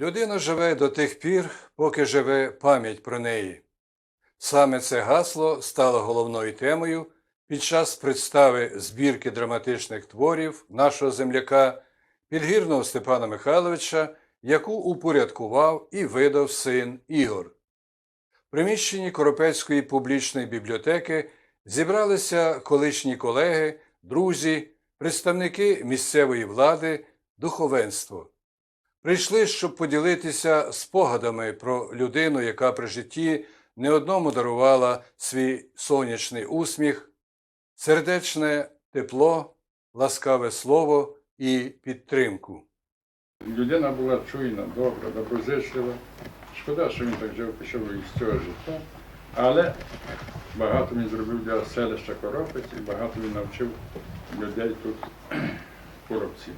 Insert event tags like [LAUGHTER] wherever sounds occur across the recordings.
Людина живе до тих пір, поки живе пам'ять про неї. Саме це гасло стало головною темою під час представи збірки драматичних творів нашого земляка підгірного Степана Михайловича, яку упорядкував і видав син Ігор. В приміщенні Коропецької публічної бібліотеки зібралися колишні колеги, друзі, представники місцевої влади, духовенство. Прийшли, щоб поділитися спогадами про людину, яка при житті не одному дарувала свій сонячний усміх, сердечне тепло, ласкаве слово і підтримку. Людина була чуйна, добра, доброзичлива. Шкода, що він так жив, пішов із цього життя. Але багато він зробив для селища Коропець і багато він навчив людей тут коробців.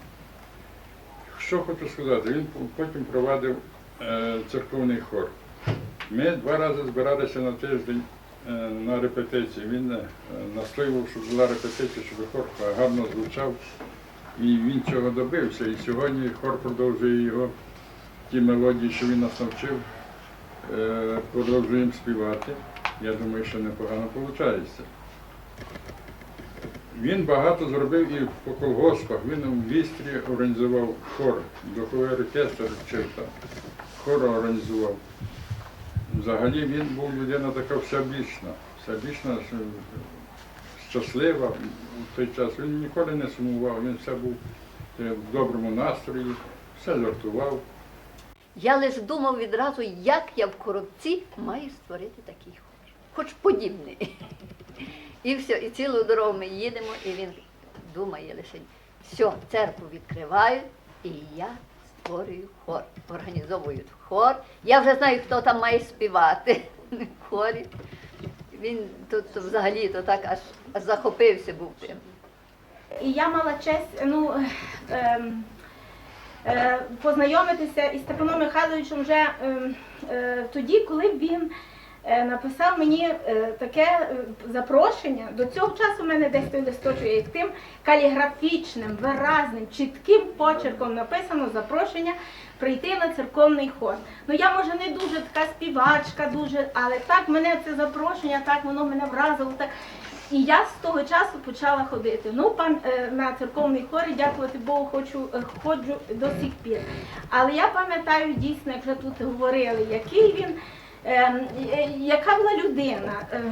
Що хочу сказати, він потім провадив е, церковний хор. Ми два рази збиралися на тиждень е, на репетиції. Він е, настоював, щоб була репетиція, щоб хор гарно звучав. І він цього добився. І сьогодні хор продовжує його, ті мелодії, що він нас навчив, продовжуємо співати. Я думаю, що непогано виходить. Він багато зробив і по колгоспах. Він у Вістрі організував хор, духовий оркестр вчив там, хор організував. Взагалі він був людина така всебічна, всебічна, щаслива у той час. Він ніколи не сумував, він все був е, в доброму настрої, все жартував. Я лише думав відразу, як я в коробці маю створити такий хор. Хоч подібний. І все, і цілу дорогу ми їдемо, і він думає лише, все, церкву відкривають, і я створюю хор, організовую хор. Я вже знаю, хто там має співати хорі. Він тут взагалі то так аж, захопився був тим. І я мала честь ну, ем, е, познайомитися із Степаном Михайловичем вже ем, е, тоді, коли він е, написав мені е, таке е, запрошення. До цього часу в мене десь той листочок є тим каліграфічним, виразним, чітким почерком написано запрошення прийти на церковний хор. Ну я може не дуже така співачка, дуже, але так мене це запрошення, так воно мене вразило. Так. І я з того часу почала ходити. Ну, пан е, на церковний хор, дякувати Богу, хочу е, ходжу до сих пір. Але я пам'ятаю дійсно, як вже тут говорили, який він, е, е, яка була людина, е,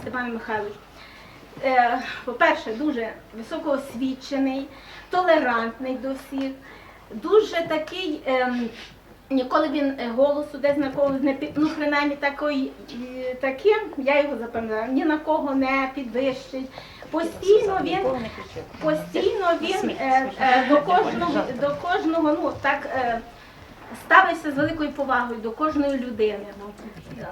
Степан Михайлович. Е, по-перше, дуже високоосвічений, толерантний до всіх, дуже такий. ем, Ніколи він е, голосу десь на когось не під, ну принаймні такий, е, таким, я його запам'ятала, ні на кого не підвищить. Постійно він, постійно він е, е, до кожного, до кожного, ну так е, ставився з великою повагою до кожної людини.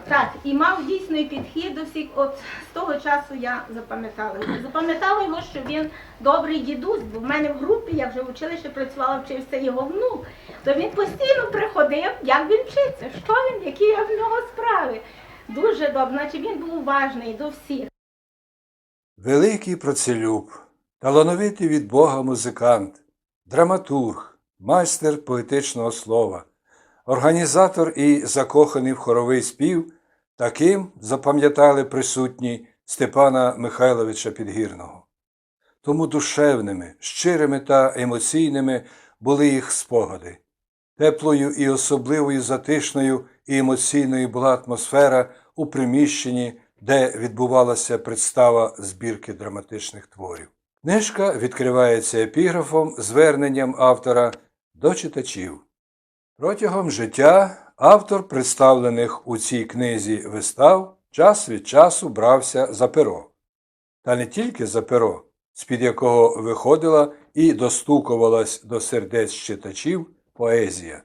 Так, і мав дійсний підхід до всіх. От з того часу я запам'ятала. Запам'ятала його, що він добрий дідусь, бо в мене в групі, я вже в училищі працювала, вчився його внук. То він постійно приходив, як він вчиться, що він, які є в нього справи. Дуже добре, значить він був уважний до всіх. Великий працелюб, талановитий від Бога музикант, драматург, майстер поетичного слова, організатор і закоханий в хоровий спів, таким запам'ятали присутні Степана Михайловича Підгірного. Тому душевними, щирими та емоційними були їх спогади. Теплою і особливою затишною і емоційною була атмосфера у приміщенні, де відбувалася представа збірки драматичних творів. Книжка відкривається епіграфом зверненням автора до читачів. Протягом життя автор представлених у цій книзі вистав час від часу брався за перо. Та не тільки за перо, з-під якого виходила і достукувалась до сердець читачів поезія.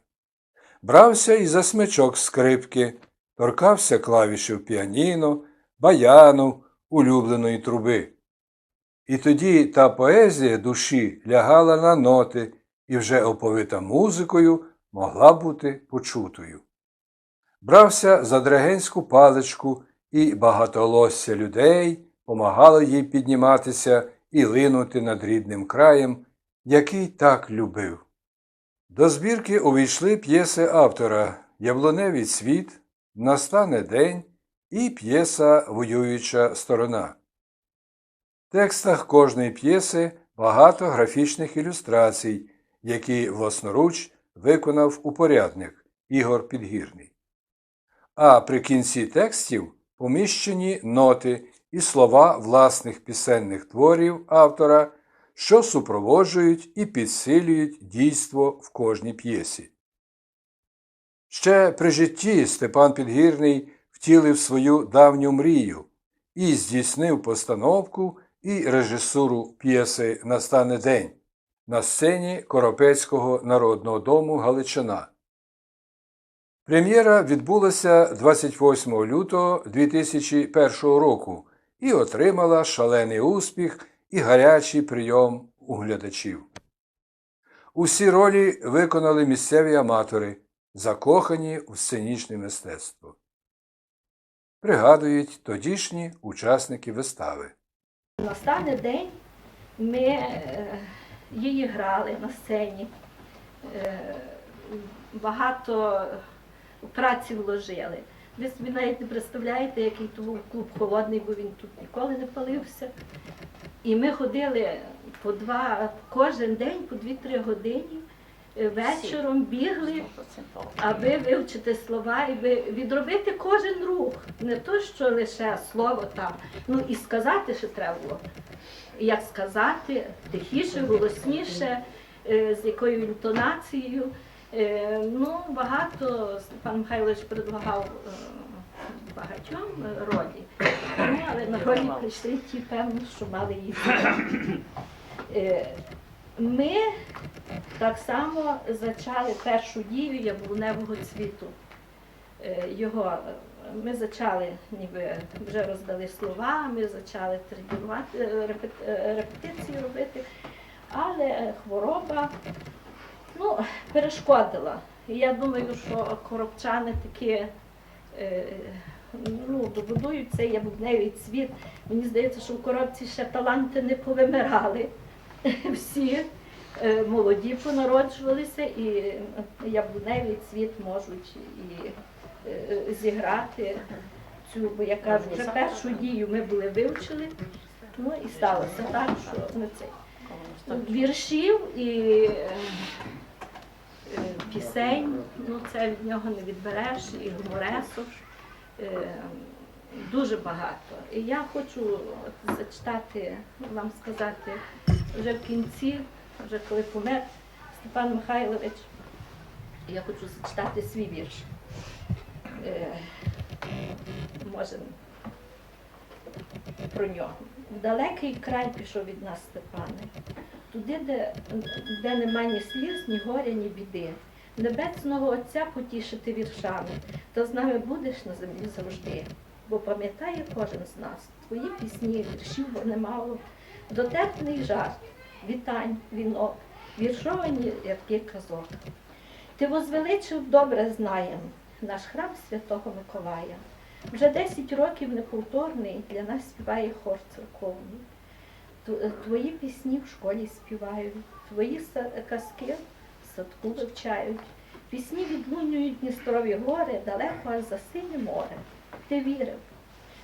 Брався і за смичок скрипки, торкався клавішів піаніно, баяну, улюбленої труби. І тоді та поезія душі лягала на ноти і вже оповита музикою могла бути почутою. Брався за драгенську паличку, і багатолосся людей помагало їй підніматися і линути над рідним краєм, який так любив. До збірки увійшли п'єси автора Яблуневий цвіт, Настане день і п'єса Воююча сторона. В текстах кожної п'єси багато графічних ілюстрацій, які власноруч виконав упорядник Ігор Підгірний. А при кінці текстів поміщені ноти і слова власних пісенних творів автора, що супроводжують і підсилюють дійство в кожній п'єсі. Ще при житті Степан Підгірний втілив свою давню мрію і здійснив постановку і режисуру п'єси Настане день на сцені Коропецького народного дому Галичина. Прем'єра відбулася 28 лютого 2001 року і отримала шалений успіх і гарячий прийом у глядачів. Усі ролі виконали місцеві аматори, закохані у сценічне мистецтво. Пригадують тодішні учасники вистави. Настане день, ми е, її грали на сцені. Е, багато праці вложили. Ви собі навіть не представляєте, який то був клуб холодний, бо він тут ніколи не палився. І ми ходили по два, кожен день по 2-3 години, е, вечором бігли, аби вивчити слова і відробити кожен рух. Не то, що лише слово там, ну і сказати ще треба було. Як сказати, тихіше, голосніше, е, з якою інтонацією. Е, Ну, багато Степан Михайлович предлагав е, багатьом ролі. Ну, але на ролі прийшли ті, певно, що мали їх. Ми так само зачали першу дію яблуневого цвіту. Е, Його ми зачали, ніби вже роздали слова, ми зачали тренувати, е, е, репетиції робити, але хвороба ну, перешкодила. І я думаю, що коробчани такі ну, добудують цей яблуневий цвіт. Мені здається, що в коробці ще таланти не повимирали. [LAUGHS] Всі молоді понароджувалися і яблуневий цвіт можуть і зіграти цю, бо я кажу, вже першу дію ми були вивчили, ну і сталося так, що ми цей віршів і е, е, пісень, ну це від нього не відбереш, і гуморесок. Е, Дуже багато. І я хочу зачитати, вам сказати, вже в кінці, вже коли помер Степан Михайлович, я хочу зачитати свій вірш. Е, може, про нього. В далекий край пішов від нас Степане, туди, де, де нема ні сліз, ні горя, ні біди. Небесного Отця потішити віршами, то з нами будеш на землі завжди. Бо пам'ятає кожен з нас твої пісні, віршів немало, дотепний жарт, вітань, вінок, віршовані рядки казок. Ти возвеличив добре знаєм наш храм Святого Миколая. Вже 10 років неповторний для нас співає хор церковний. Твої пісні в школі співають, твої казки в садку вивчають. Пісні відлунюють Дністрові гори, далеко аж за синє море. Ти вірив,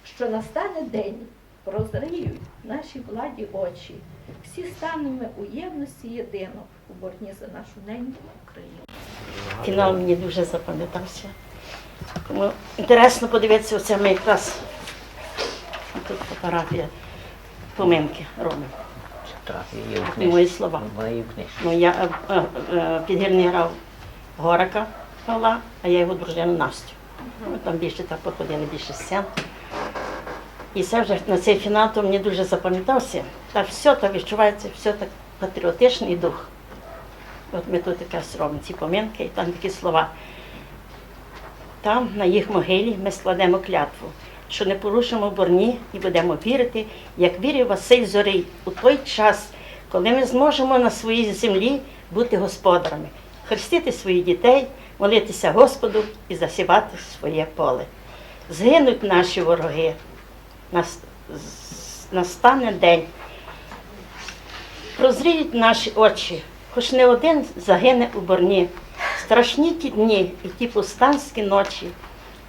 що настане день, прозріють наші владі очі. Всі станемо у єдності єдино у борні за нашу неньку Україну. Фінал мені дуже запам'ятався. Тому інтересно подивитися, оце ми якраз тут фотографія поминки робимо. Так, І мої слова. Ну, я е, е, е, підгірний грав Горика Павла, а я його дружину Настю. Ми там більше так походили, більше сцен. І це вже на цей фінал то мені дуже запам'ятався. Так все так відчувається, все так патріотичний дух. От ми тут якраз робимо ці поминки, і там такі слова. Там, на їх могилі, ми складемо клятву, що не порушимо борні і будемо вірити, як вірив Василь Зорий у той час, коли ми зможемо на своїй землі бути господарами, хрестити своїх дітей, молитися Господу і засівати своє поле. Згинуть наші вороги, настане день. Прозріють наші очі, хоч не один загине у борні. Страшні ті дні і ті повстанські ночі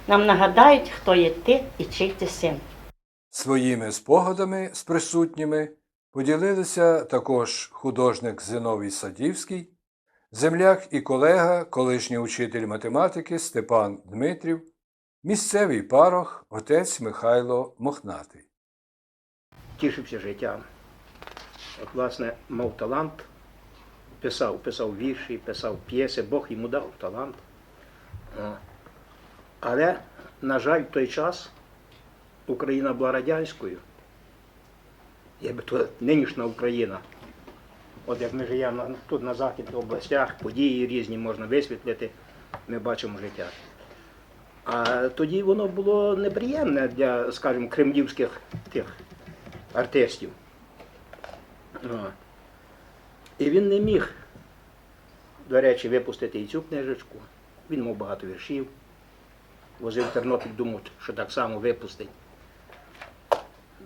нам нагадають, хто є ти і чий ти син. Своїми спогадами з присутніми поділилися також художник Зиновій Садівський, земляк і колега, колишній учитель математики Степан Дмитрів, місцевий парох отець Михайло Мохнатий. тішився життям. От, власне, мав талант, писав, писав вірші, писав п'єси, Бог йому дав талант. Але, на жаль, в той час Україна була радянською. Якби то нинішня Україна. От як ми живемо тут на західних областях, події різні можна висвітлити, ми бачимо життя. А тоді воно було неприємне для, скажімо, кремлівських тих артистів. І він не міг, до речі, випустити і цю книжечку. Він мав багато віршів. Возив Тернопіль, думав, що так само випустить.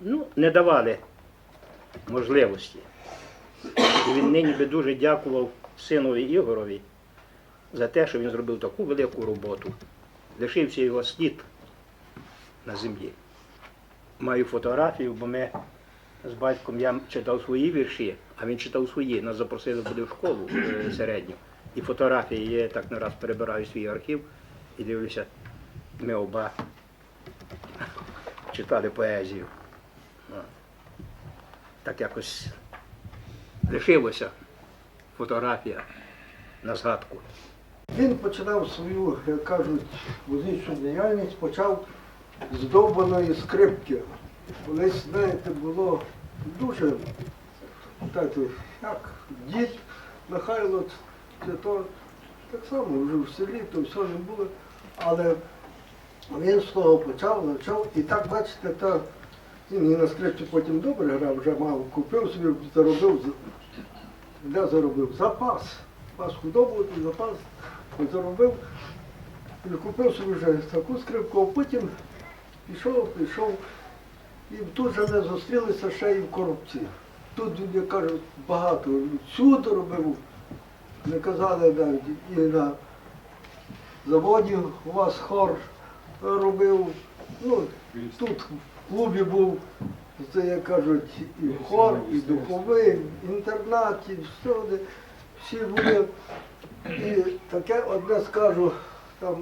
Ну, не давали можливості. І він нині би дуже дякував синові Ігорові за те, що він зробив таку велику роботу. Лишився його слід на землі маю фотографію, бо ми з батьком я читав свої вірші, а він читав свої. Нас запросили буде в школу е, середню. І фотографії я так не раз перебираю свій архів і дивлюся, ми оба читали поезію. Так якось лишилося фотографія на згадку. Він починав свою, як кажуть, музичну діяльність, почав з довбаної скрипки. Колись, знаєте, було дуже, так, як дід Михайло, це то так само вже в селі, то все не було. Але він з того почав, навчав, і так, бачите, та, він і на скрипці потім добре грав, вже мав, купив собі, заробив, де заробив? Запас. Запас худобу, запас заробив, і купив собі вже таку скрипку, а потім пішов, пішов. І тут же ми зустрілися ще і в коробці. Тут, як кажуть, багато. Всюди робив. Не казали навіть і на заводі у вас хор робив. Ну, тут в клубі був, це як кажуть, і хор, і духовий, і інтернат, і всюди. Всі були. І таке одне скажу, там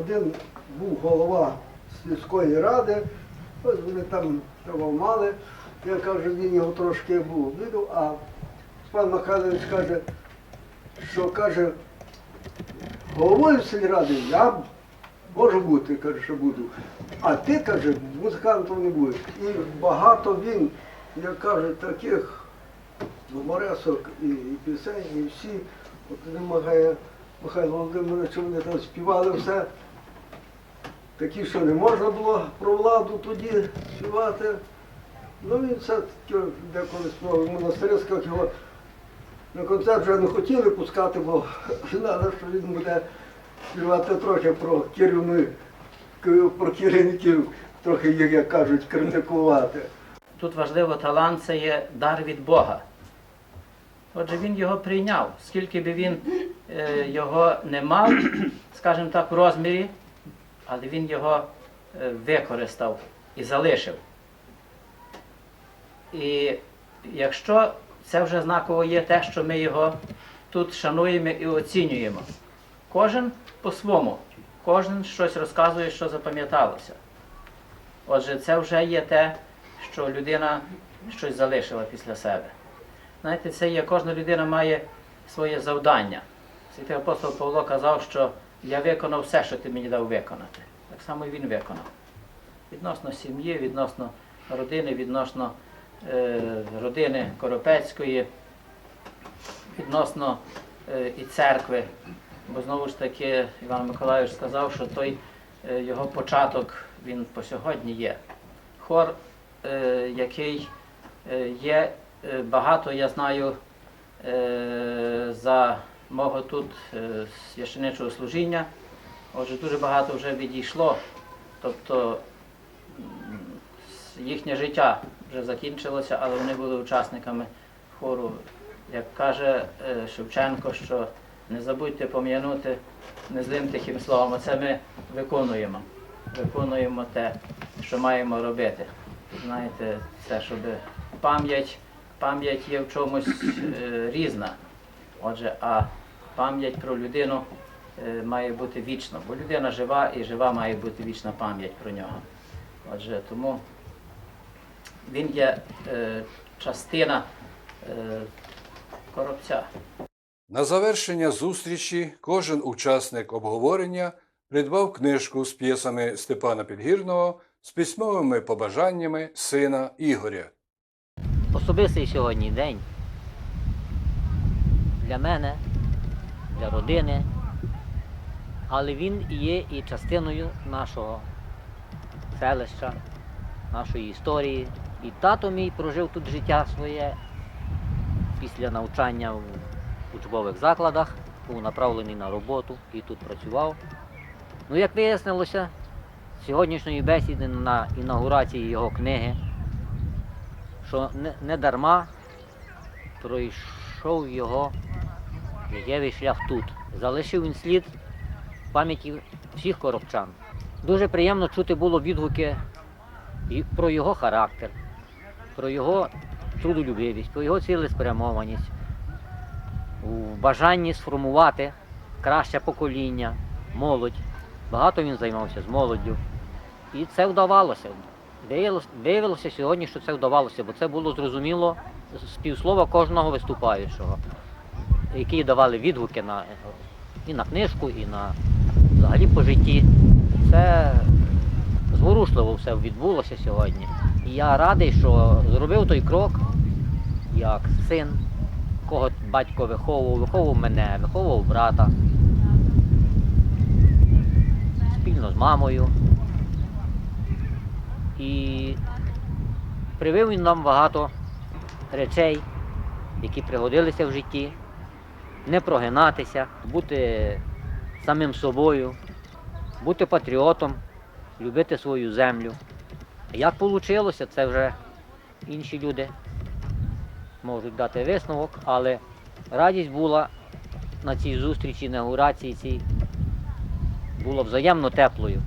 один був голова сільської ради, ось вони там того мали. Я кажу, він його трошки був обідав, а пан Михайлович каже, що каже, головою сільради я можу бути, каже, що буду. А ти, каже, музикантом не будеш. І багато він, як каже, таких гуморесок і, і пісень, і всі, от вимагає Михайло Володимирович, вони там співали все. Такі, що не можна було про владу тоді співати. Ну він таки деколи співав, йому на його на концерт вже не хотіли пускати, бо [LAUGHS] знали, що він буде співати трохи про керівник, про керівників, трохи, як як кажуть, критикувати. Тут важливо талант це є дар від Бога. Отже, він його прийняв. Скільки би він е, його не мав, скажімо так, в розмірі, але він його е, використав і залишив. І якщо це вже знаково є те, що ми його тут шануємо і оцінюємо. Кожен по-своєму, кожен щось розказує, що запам'яталося. Отже, це вже є те, що людина щось залишила після себе. Знаєте, це є, кожна людина має своє завдання. Святий апостол Павло казав, що я виконав все, що ти мені дав виконати. Так само і він виконав. Відносно сім'ї, відносно родини, відносно е, родини Коропецької, відносно е, і церкви. Бо знову ж таки Іван Миколайович сказав, що той е, його початок він по сьогодні є. Хор, е, який е, є е, багато, я знаю, е, за мого тут е, священичого служіння. Отже, дуже багато вже відійшло. Тобто їхнє життя вже закінчилося, але вони були учасниками хору як каже е, Шевченко, що не забудьте пом'янути незлим тихим словом. Оце ми виконуємо. Виконуємо те, що маємо робити. Знаєте, це щоб пам'ять, пам'ять є в чомусь е, різна. Отже, а пам'ять про людину е, має бути вічна, бо людина жива і жива має бути вічна пам'ять про нього. Отже, тому він є е, частина е, коробця. На завершення зустрічі кожен учасник обговорення придбав книжку з п'єсами Степана Підгірного з письмовими побажаннями сина Ігоря. особистий сьогодні день для мене, для родини, але він є і частиною нашого селища, нашої історії. І тато мій прожив тут життя своє після навчання в учбових закладах, був направлений на роботу і тут працював. Ну, як вияснилося, сьогоднішньої бесіди на інаугурації його книги що не дарма пройшов його життєвий шлях тут. Залишив він слід в пам'яті всіх коробчан. Дуже приємно чути було відгуки про його характер, про його трудолюбивість, про його цілеспрямованість, у бажанні сформувати краще покоління, молодь. Багато він займався з молоддю. І це вдавалося. Виявилося сьогодні, що це вдавалося, бо це було зрозуміло з півслова кожного виступаючого, які давали відгуки на, і на книжку, і на взагалі по житті. Це зворушливо все відбулося сьогодні. І я радий, що зробив той крок, як син, кого батько виховував, виховував мене, виховував брата спільно з мамою. І привив він нам багато речей, які пригодилися в житті, не прогинатися, бути самим собою, бути патріотом, любити свою землю. Як вийшло, це вже інші люди можуть дати висновок, але радість була на цій зустрічі, інаугурації цій, була взаємно теплою.